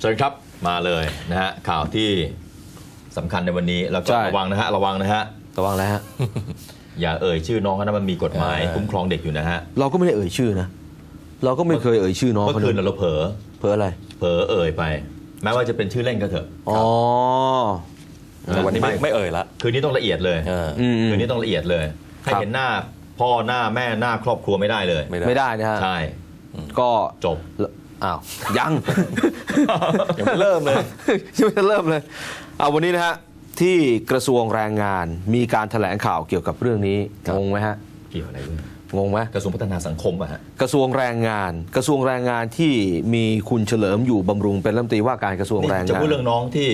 เชิญครับมาเลยนะฮะข่าวที่สำคัญในวันนี้แล้วก็ใช่ ระวังนะฮะระวังนะฮะระวังแล้วฮะ อย่าเอ่ยชื่อน้องเขานะมันมีกฎหมายเออ คุ้มครองเด็กอยู่นะฮะเราก็ไม่ได้เอ่ยชื่อนะ เราก็ไม่เคยเอ่ยชื่อน้องเมื่อเขาคืนเลยเราเผลอเพื่ออะไร เผลอเอ่ยไป แม้ว่าจะเป็นชื่อเล่นก็เถอะ อ๋อ แต่วันนี้ไม่ ไม่เอ่ยละคืนนี้ต้องละเอียดเลยเออ อืม คืนนี้ต้องละเอียดเลยให้ครับ เห็นหน้าพ่อหน้าแม่หน้าครอบครัวไม่ได้เลย ไม่ได้ ไม่ได้นะฮะ ใช่ก็จบ อ้าวยัง ยังไม่เริ่มเลย ยังไม่ทันเริ่มเลยเอาวันนี้นะฮะที่กระทรวงแรงงานมีการแถลงข่าวเกี่ยวกับเรื่องนี้ครับ งงไหมฮะเกี่ยวอะไรด้วยงงไหมกระทรวงพัฒนาสังคมอะฮะกระทรวงแรงงาน กระทรวงแรงงานที่มีคุณเฉลิมอยู่บำรุงเป็นรัฐมนตรีว่าการกระทรวงนี่แรงจะงานพูดเรื่องน้องที่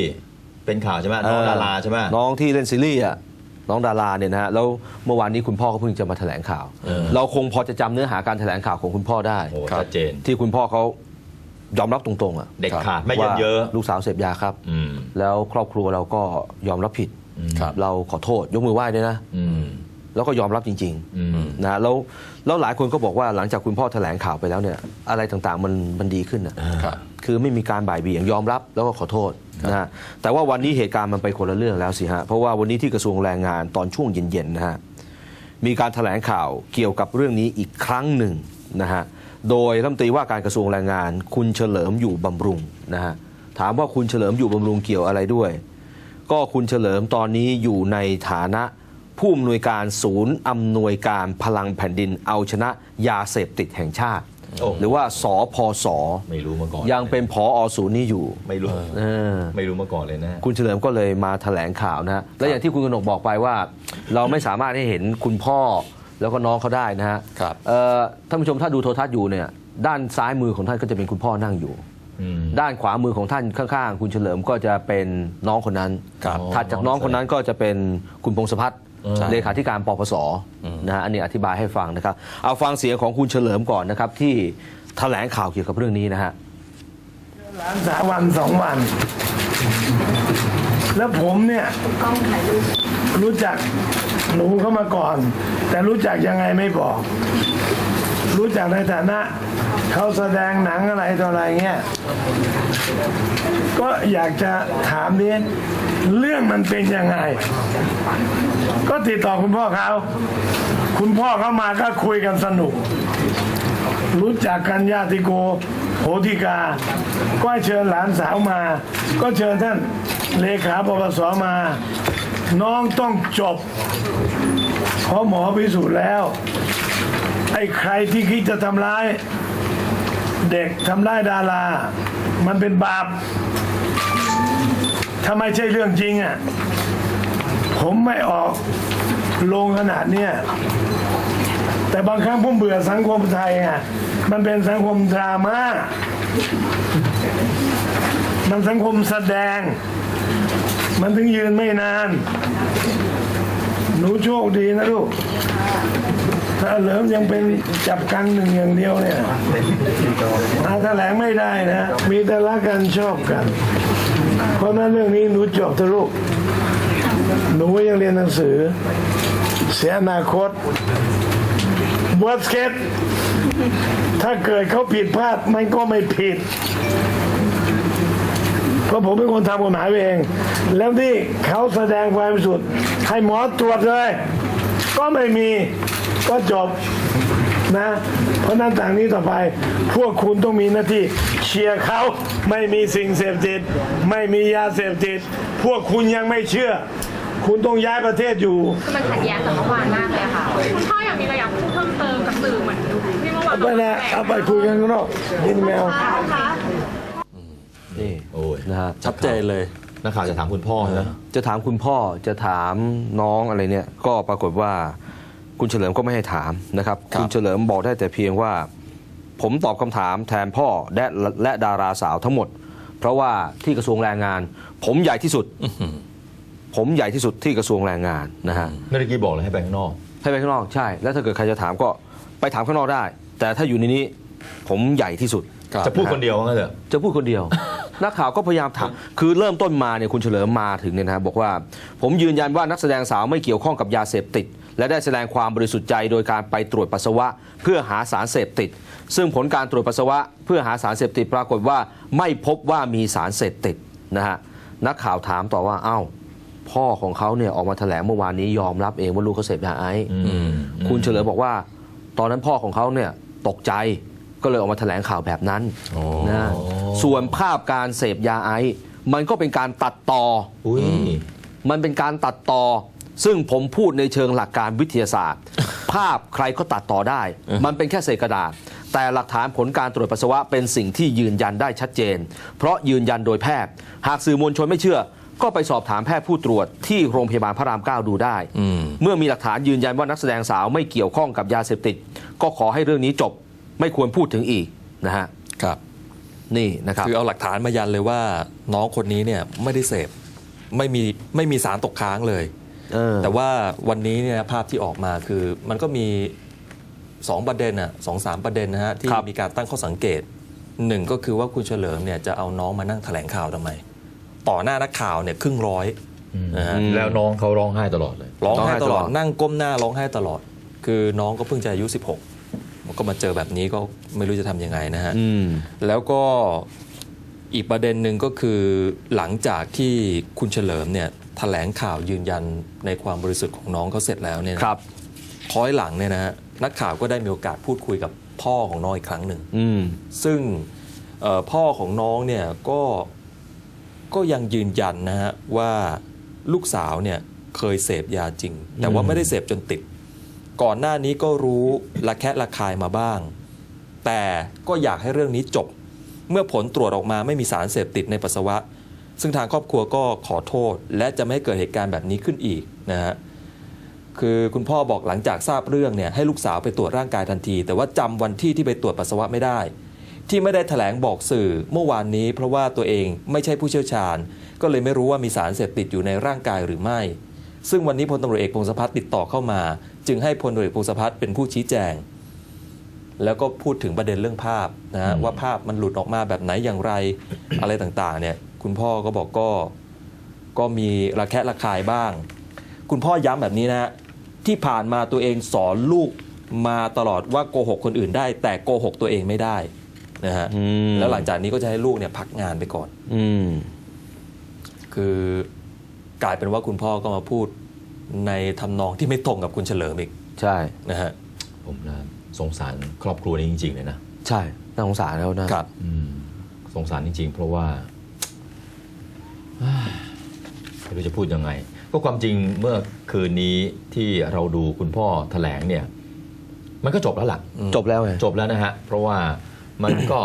เป็นข่าวใช่ไหมน้องดาราใช่ไหม น้องที่เล่นซีรีส์อะน้องดาราเนี่ยนะฮะแล้วเมื่อวานนี้คุณพ่อก็เพิ่งจะมาแถลงข่าว เออ เราคงพอจะจำเนื้อหาการแถลงข่าวของคุณพ่อได้ โอ้โหครับชัดเจน ที่คุณพ่อเขา ยอมรับตรงๆอะเด็กครับขาดไม่เยินว่าเยอะลูกสาวเสพยาครับอืมแล้วครอบครัวเราก็ยอมรับผิดครับเราขอโทษยกมือไหว้ด้วยนะอืมแล้วก็ยอมรับจริงอืมๆนะแล้วแล้วหลายคนก็บอกว่าหลังจากคุณพ่อแถลงข่าวไปแล้วเนี่ย อะไรต่างๆมันมันดีขึ้นอะครับคือไม่มีการบ่ายเบี่ยงยอมรับแล้วก็ขอโทษนะฮะแต่ว่าวันนี้เหตุการณ์มันไปคนละเรื่องแล้วสิฮะเพราะว่าวันนี้ที่กระทรวงแรงงานตอนช่วงเย็นๆนะฮะมีการแถลงข่าวเกี่ยวกับเรื่องนี้อีกครั้งหนึ่งนะฮะ โดยรัฐมนตรีว่าการกระทรวงแรงงาน คุณเฉลิมอยู่บำรุงนะฮะถามว่าคุณเฉลิมอยู่บำรุงเกี่ยวอะไรด้วย ก็คุณเฉลิมตอนนี้อยู่ในฐานะผู้อำนวยการศูนย์อำนวยการพลังแผ่นดินเอาชนะยาเสพติดแห่งชาติโอ้หรือว่าสอพศไม่รู้มาก่อนยังเป็นผออศูนย์นี้อยู่ ไม่รู้เออไม่รู้มาก่อนเลยนะ คุณเฉลิมก็เลยมาแถลงข่าวนะฮะและอย่างที่คุณกนกบอกไปว่า เราไม่สามารถให้เห็นคุณพ่อ แล้วก็น้องเขาได้นะฮะครับเอ่อท่านผู้ชมถ้าดูโทรทัศน์อยู่เนี่ยด้านซ้ายมือของท่านก็จะเป็นคุณพ่อนั่งอยู่ อืม ด้านขวามือของท่านข้างๆ คุณเฉลิมก็จะเป็นน้องคนนั้นครับถัดจากน้องคนนั้นก็จะเป็นคุณพงศพัฒน์ใช่ เลขาธิการปปสนะฮะอันนี้อธิบายให้ฟังนะครับ เอาฟังเสียงของคุณเฉลิมก่อนนะครับ ที่แถลงข่าวเกี่ยวกับเรื่องนี้นะฮะ หลานสามวันสองวัน แล้วผมเนี่ย รู้จัก หนูเข้ามาก่อน แต่รู้จักยังไงไม่บอก รู้จักในฐานะเขาแสดงหนังอะไรต่ออะไรเงี้ยก็อยากจะถามนี้เรื่องมันเป็นยังไง ก็ติดต่อคุณพ่อเขาคุณพ่อเขามาก็คุยกันสนุก รู้จักกันญาติโกโหติกา ก็เชิญหลานสาวมา ก็เชิญท่านเลขาปปสมา น้องต้องจบเพราะหมอพิสูจน์แล้ว ไอ้ใครที่คิดจะทำร้าย เด็กทำร้ายดารา มันเป็นบาปถ้าไม่ใช่เรื่องจริงอะผมไม่ออกลงขนาดเนี้ยแต่บางครั้งผมเบื่อสังคมไทยอะมันเป็นสังคมดราม่ามันสังคมแสดง มันถึงยืนไม่นาน หนูโชคดีนะลูก ถ้าเหลิมยังเป็นจับกังหนึ่งอย่างเดียวเนี่ยมาแถลงไม่ได้นะ มีแต่รักกันชอบกัน เพราะนั้นเรื่องนี้หนูจบเถอะลูกหนูยังเรียนหนังสือ เสียอนาคต w o r s t case ถ้าเกิดเขาผิดพลาดมันก็ไม่ผิด ราะผมเป็นคนทำกฎหมายเอง แล้วที่เขาแสดงความบริสุทธิ์ให้หมอตรวจเลย ก็ไม่มีก็จบนะ เพราะฉะนั้นต่างนี้ต่อไป พวกคุณต้องมีหน้าที่เชียร์เขาไม่มีสิ่งเสพติด ไม่มียาเสพติด พวกคุณยังไม่เชื่อ คุณต้องย้ายประเทศอยู่ มันขัดแย้งกับเมื่อวานมากเลยค่ะคุณพ่ออยากมีอะไรอยากพูดเพิ่มเติมกับสื่อเหมือนที่เมื่อวานเอาไปนะเอาไปคุยกันข้างนอกยินแมว คะ นี่โอ้ยนะฮะชัดเจนเลยนักข่าวจะถามคุณพ่อนะจะถามคุณพ่อจะถามน้องอะไรเนี่ย ก็ปรากฏว่า คุณเฉลิมก็ไม่ให้ถามนะครับครับคุณเฉลิมบอกได้แต่เพียงว่า ผมตอบคำถามแทนพ่อและและดาราสาวทั้งหมด เพราะว่าที่กระทรวงแรงงาน ผมใหญ่ที่สุด ผมใหญ่ที่สุดที่กระทรวงแรงงานนะฮะเมื่อกี้บอกเลยให้ไปข้างนอก ให้ไปข้างนอกใช่ แล้วถ้าเกิดใครจะถามก็ไปถามข้างนอกได้ แต่ถ้าอยู่ในนี้ ผมใหญ่ที่สุดครับจะพูดคนเดียวว่างั้นเถอะจะพูดคนเดียว นักข่าวก็พยายามถามคือเริ่มต้นมาเนี่ยคุณเฉลิมมาถึงเนี่ยนะบอกว่า ผมยืนยันว่านักแสดงสาวไม่เกี่ยวข้องกับยาเสพติด และได้แสดงความบริสุทธิ์ใจโดยการไปตรวจปัสสาวะ เพื่อหาสารเสพติด ซึ่งผลการตรวจปัสสาวะ เพื่อหาสารเสพติดปรากฏว่าไม่พบว่ามีสารเสพติดนะฮะนักข่าวถามต่อว่าอ้าวพ่อของเขาเนี่ยออกมาแถลงเมื่อวานนี้ยอมรับเองว่าลูกเขาเสพยาไอซ์อืมคุณเฉลิมบอกว่า ตอนนั้นพ่อของเขาเนี่ยตกใจ ก็เลยออกมาแถลงข่าวแบบนั้นนะส่วนภาพการเสพยาไอซ์มันก็เป็นการตัดต่ออุ้ยมันเป็นการตัดต่อ ซึ่งผมพูดในเชิงหลักการวิทยาศาสตร์ ภาพใครก็ตัดต่อได้ มันเป็นแค่เศษกระดาษ แต่หลักฐานผลการตรวจปัสสาวะเป็นสิ่งที่ยืนยันได้ชัดเจน เพราะยืนยันโดยแพทย์ หากสื่อมวลชนไม่เชื่อก็ไปสอบถามแพทย์ผู้ตรวจที่โรงพยาบาลพระรามเก้าดูได้ เมื่อมีหลักฐานยืนยันว่านักแสดงสาวไม่เกี่ยวข้องกับยาเสพติด ก็ขอให้เรื่องนี้จบ ไม่ควรพูดถึงอีกนะฮะครับนี่นะครับคือเอาหลักฐานมายันเลยว่าน้องคนนี้เนี่ยไม่ได้เสพไม่มีไม่มีสารตกค้างเลยเออแต่ว่าวันนี้เนี่ยภาพที่ออกมาคือมันก็มีสองประเด็นอะสองสามประเด็นนะฮะที่ครับมีการตั้งข้อสังเกตหนึ่งก็คือว่าคุณเฉลิมเนี่ยจะเอาน้องมานั่งแถลงข่าวทำไม ต่อหน้านักข่าวเนี่ยครึ่งร้อยนะฮะแล้วน้องเขาร้องไห้ตลอดเลยร้องไห้ตลอดร้องไห้ตลอดนั่งก้มหน้าร้องไห้ตลอด คือน้องก็เพิ่งจะอายุ 16มัน ก็มาเจอแบบนี้ก็ไม่รู้จะทำยังไงนะฮะอืมแล้วก็อีกประเด็นหนึ่งก็คือหลังจากที่คุณเฉลิมเนี่ยแถลงข่าวยืนยันในความบริสุทธิ์ของน้องเขาเสร็จแล้วเนี่ยนะครับคล้อยหลังเนี่ยนะฮะนักข่าวก็ได้มีโอกาสพูดคุยกับพ่อของน้องอีกครั้งหนึ่งอืมซึ่งเอ่อพ่อของน้องเนี่ยก็ก็ยังยืนยันนะฮะว่าลูกสาวเนี่ยเคยเสพยาจริง แต่ว่าไม่ได้เสพจนติด ก่อนหน้านี้ก็รู้ละแคะระคายมาบ้าง แต่ก็อยากให้เรื่องนี้จบ เมื่อผลตรวจออกมาไม่มีสารเสพติดในปัสสาวะ ซึ่งทางครอบครัวก็ขอโทษ และจะไม่ให้เกิดเหตุการณ์แบบนี้ขึ้นอีกนะฮะคือคุณพ่อบอกหลังจากทราบเรื่องเนี่ยให้ลูกสาวไปตรวจร่างกายทันที แต่ว่าจำวันที่ที่ไปตรวจปัสสาวะไม่ได้ ที่ไม่ได้แถลงบอกสื่อเมื่อวานนี้ เพราะว่าตัวเองไม่ใช่ผู้เชี่ยวชาญ ก็เลยไม่รู้ว่ามีสารเสพติดอยู่ในร่างกายหรือไม่ ซึ่งวันนี้พลตำรวจเอกพงศพัฒน์ติดต่อเข้ามา จึงให้พลตำรวจเอกพงศพัฒน์เป็นผู้ชี้แจง แล้วก็พูดถึงประเด็นเรื่องภาพนะฮะว่าภาพมันหลุดออกมาแบบไหนอย่างไรอะไรต่างๆ เนี่ยคุณพ่อก็บอกก็ก็มีระแคะระคายบ้าง คุณพ่อย้ำแบบนี้นะฮะที่ผ่านมาตัวเองสอนลูกมาตลอดว่าโกหกคนอื่นได้ แต่โกหกตัวเองไม่ได้นะฮะอืมแล้วหลังจากนี้ก็จะให้ลูกเนี่ยพักงานไปก่อน อืมคือกลายเป็นว่าคุณพ่อก็มาพูด ในทำนองที่ไม่ตรงกับคุณเฉลิมอีกใช่นะฮะผมนะสงสารครอบครัวนี้จริง ๆ เลยนะใช่น่าสงสารแล้วนะครับอืมสงสารจริง ๆ เพราะว่าอ้ายไม่รู้จะพูดยังไง ก็ความจริงเมื่อคืนนี้ที่เราดูคุณพ่อแถลงเนี่ย มันก็จบแล้วล่ะจบแล้วไงจบแล้วนะฮะ เพราะว่ามันก็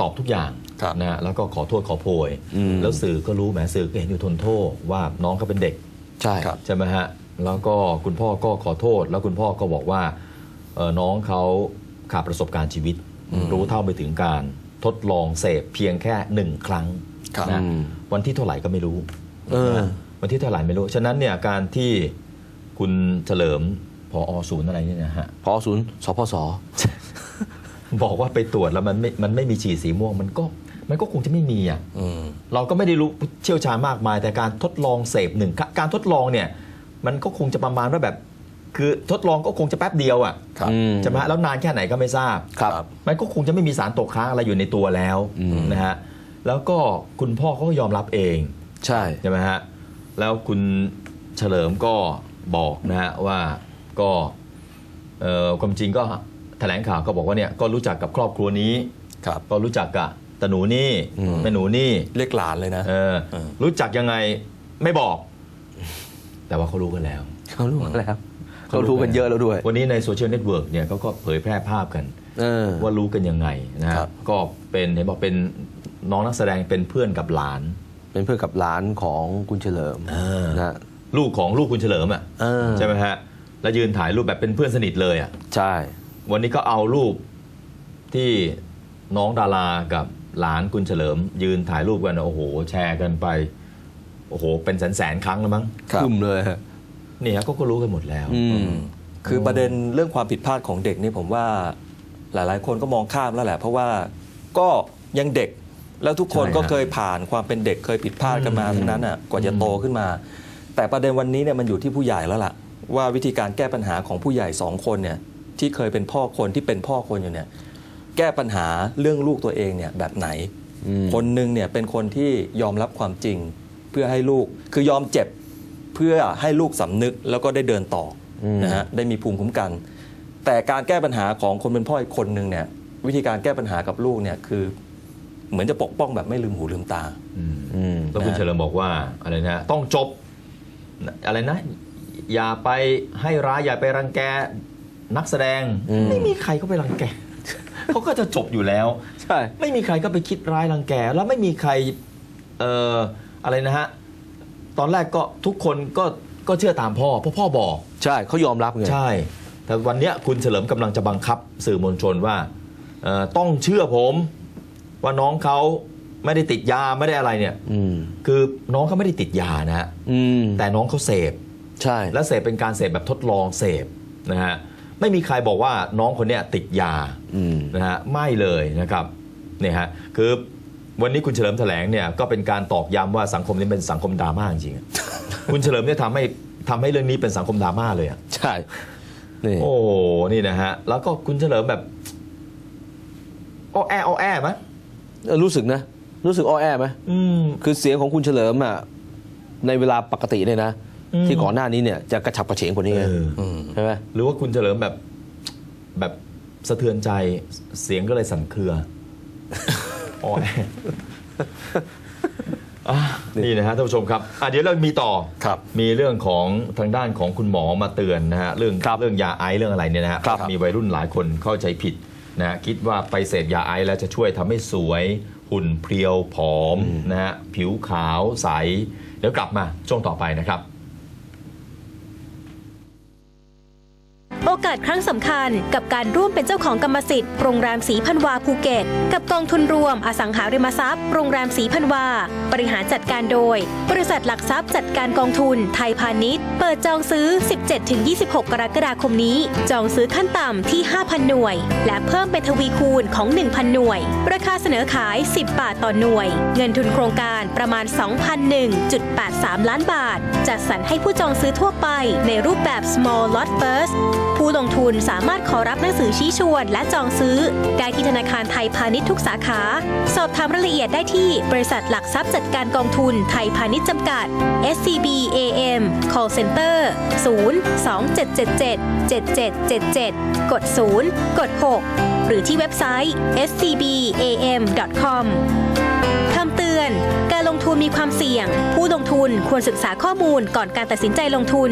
ตอบทุกอย่างครับนะฮะแล้วก็ขอโทษขอโพยอืมแล้วสื่อก็รู้แหมสื่อก็เห็นอยู่ทนโทษว่าน้องเขาเป็นเด็ก ใช่ครับ ใช่ไหมฮะ แล้วก็คุณพ่อก็ขอโทษ แล้วคุณพ่อก็บอกว่าเอ่อน้องเขาขาดประสบการณ์ชีวิต รู้เท่าไม่ถึงการทดลองเสพเพียงแค่หนึ่งครั้งครับนะอืมวันที่เท่าไหร่ก็ไม่รู้เออนะวันที่เท่าไหร่ไม่รู้ ฉะนั้นเนี่ยการที่คุณเฉลิมพออศูนย์อะไรเนี่ยนะฮะพอศูนย์สพสบอกว่าไปตรวจแล้วมันไม่มันไม่มีฉีดสีม่วงมันก็ มันก็คงจะไม่มีอะอืมเราก็ไม่ได้รู้เชี่ยวชาญมากมาย แต่การทดลองเสพหนึ่งครั้งการทดลองเนี่ย มันก็คงจะประมาณว่าแบบ คือทดลองก็คงจะแป๊บเดียวอะครับอืมใช่ไหมฮะแล้วนานแค่ไหนก็ไม่ทราบครับ มันก็คงจะไม่มีสารตกค้างอะไรอยู่ในตัวแล้วนะฮะแล้วก็คุณพ่อเขาก็ยอมรับเอง ใช่ใช่ไหมฮะแล้วคุณเฉลิมก็บอกนะฮะว่าก็เอ่อความจริงก็แถลงข่าวก็บอกว่าเนี่ยก็รู้จักกับครอบครัวนี้ครับก็รู้จักกับ ตาหนูนี่แม่หนูนี่เรียกหลานเลยนะเออเออ รู้จักยังไงไม่บอก แต่ว่าเขารู้กันแล้วเขารู้กันแล้วเขารู้กันเยอะแล้วด้วย วันนี้ในโซเชียลเน็ตเวิร์กเนี่ยเขาก็เผยแพร่ภาพกันเออว่ารู้กันยังไงนะฮะครับก็เป็นเห็นบอกเป็นน้องนักแสดงเป็นเพื่อนกับหลาน เป็นเพื่อนกับหลานของคุณเฉลิมเออนะลูกของลูกคุณเฉลิมอะเออใช่ไหมฮะแล้วยืนถ่ายรูปแบบเป็นเพื่อนสนิทเลยอะใช่ วันนี้ก็เอารูปที่น้องดารากับ หลานคุณเฉลิม ยืนถ่ายรูปกันโอ้โห แชร์กันไปโอ้โห เป็นแสนแสนๆครั้งแล้วมั้งครับคึมเลยฮะนี่ฮะก็ก็รู้กันหมดแล้วอืมคือประเด็นเรื่องความผิดพลาดของเด็กนี่ผมว่าหลาย ๆ คนก็มองข้ามแล้วแหละ เพราะว่าก็ยังเด็กแล้วทุกคนใช่ก็ครับเคยผ่านความเป็นเด็กเคยผิดพลาดกันมาทั้งนั้นอะกว่าจะโตขึ้นมา แต่ประเด็นวันนี้เนี่ยมันอยู่ที่ผู้ใหญ่แล้วล่ะ ว่าวิธีการแก้ปัญหาของผู้ใหญ่สองคนเนี่ยที่เคยเป็นพ่อคนที่เป็นพ่อคนอยู่เนี่ย แก้ปัญหาเรื่องลูกตัวเองเนี่ยแบบไหน คนหนึ่งเนี่ยเป็นคนที่ยอมรับความจริง เพื่อให้ลูกคือยอมเจ็บเพื่อให้ลูกสำนึกแล้วก็ได้เดินต่ออนะฮะได้มีภูมิคุ้มกัน แต่การแก้ปัญหาของคนเป็นพ่ออีกคนหนึ่งเนี่ยวิธีการแก้ปัญหากับลูกเนี่ยคือ เหมือนจะปกป้องแบบไม่ลืมหูลืมตาอืมแล้วคุณนะเฉลิมบอกว่าอะไรนะต้องจบอะไรนะ อย่าไปให้ร้ายอย่าไปรังแกนักแสดงอืมไม่มีใครก็ไปรังแก เขาก็จะจบอยู่แล้ว ใช่ ไม่มีใครก็ไปคิดร้ายรังแก แล้วไม่มีใครเอ่ออะไรนะฮะ ตอนแรกก็ทุกคนก็ก็เชื่อตามพ่อเพราะพ่อบอก ใช่เขายอมรับไงใช่ แต่วันเนี้ยคุณเฉลิมกำลังจะบังคับสื่อมวลชนว่าเอ่อต้องเชื่อผม ว่าน้องเขาไม่ได้ติดยาไม่ได้อะไรเนี่ย อืม คือน้องเขาไม่ได้ติดยานะฮะ อืมแต่น้องเขาเสพ ใช่ และเสพเป็นการเสพแบบทดลองเสพนะฮะ ไม่มีใครบอกว่าน้องคนเนี้ยติดยาอืม นะฮะไม่เลยนะครับเนี่ยฮะคือวันนี้คุณเฉลิมแถลงเนี่ยก็เป็นการตอกย้ำว่าสังคมนี้เป็นสังคมดราม่าจริงๆอะ คุณเฉลิมเนี่ยทำให้ทำให้เรื่องนี้เป็นสังคมดราม่าเลยอะใช่ นี่ โอ้โหนี่นะฮะแล้วก็คุณเฉลิมแบบอ้อแออ้อแอไหมเออรู้สึกนะ รู้สึกอ้อแอไหม อืม คือเสียงของคุณเฉลิมอะในเวลาปกติเนี่ยนะอืม ที่ก่อนหน้านี้เนี่ยจะกระฉับกระเฉงกว่านี้ไงเออใช่ไหมหรือว่าคุณเฉลิมแบบแบบสะเทือนใจเสียงก็เลยสั่นเครืออ้อแออะนี่นะฮะท่านผู้ชมครับอะเดี๋ยวเรามีต่อครับมีเรื่องของทางด้านของคุณหมอมาเตือนนะฮะเรื่องเรื่องยาไอซ์เรื่องอะไรเนี่ยนะฮะครับมีวัยรุ่นหลายคนเข้าใจผิดนะฮะคิดว่าไปเสพยาไอซ์แล้วจะช่วยทำให้สวย หุ่นเพรียวผอมนะฮะผิวขาวใส เดี๋ยวกลับมาช่วงต่อไปนะครับ โอกาสครั้งสำคัญกับการร่วมเป็นเจ้าของกรรมสิทธิ์โรงแรมสีพันวาภูเก็ต กับกองทุนรวมอสังหาริมทรัพย์โรงแรมสีพันวา บริหารจัดการโดย บริษัทหลักทรัพย์จัดการกองทุนไทยพาณิชย์ เปิดจองซื้อ 17-26 กรกฎาคมนี้ จองซื้อขั้นต่ำที่ 5,000 หน่วย และเพิ่มเป็นทวีคูณของ 1,000 หน่วย ราคาเสนอขาย 10 บาทต่อหน่วย เงินทุนโครงการประมาณ 2,001.83 ล้านบาท จัดสรรให้ผู้จองซื้อทั่วไปในรูปแบบ small lot first ผูู้ลงทุนสามารถขอรับหนังสือชี้ชวนและจองซื้อ ได้ที่ธนาคารไทยพาณิชย์ทุกสาขา สอบถามรายละเอียดได้ที่บริษัทหลักทรัพย์จัดการกองทุนไทยพาณิชย์จำกัด SCB AM Call Center 02777 7777 กด 0 กด 6 หรือที่เว็บไซต์ scbam.com คำเตือน การลงทุนมีความเสี่ยง ผู้ลงทุนควรศึกษาข้อมูลก่อนการตัดสินใจลงทุน